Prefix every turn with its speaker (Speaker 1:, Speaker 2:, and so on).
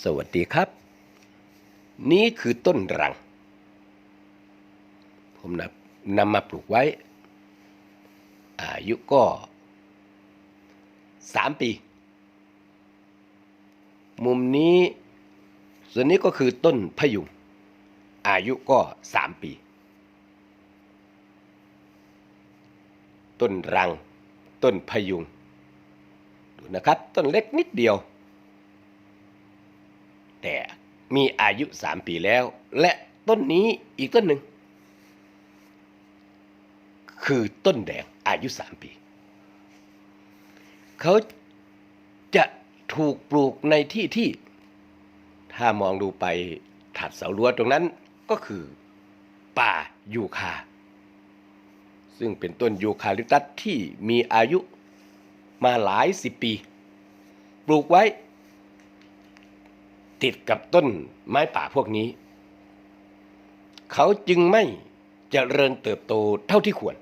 Speaker 1: สวัสดีครับ นี่คือต้นรัง ผมนำนำมาปลูกไว้ อายุก็สามปี มุมนี้ ส่วนนี้ก็คือต้นพยุง อายุก็สามปี ต้นรัง ต้นพยุง ดูนะครับ ต้นเล็กนิดเดียว แต่มีอายุสามปีแล้ว และต้นนี้อีกต้นหนึ่ง คือต้นแดงอายุสามปี เขาจะถูกปลูกในที่ที่ ถ้ามองดูไปถัดเสารั้วตรงนั้นก็คือป่ายูคา ซึ่งเป็นต้นยูคาลิปตัสที่มีอายุมาหลายสิบปี ปลูกไว้ ติดกับต้นไม้ป่าพวกนี้ เขาจึงไม่เจริญเติบโตเท่าที่ควร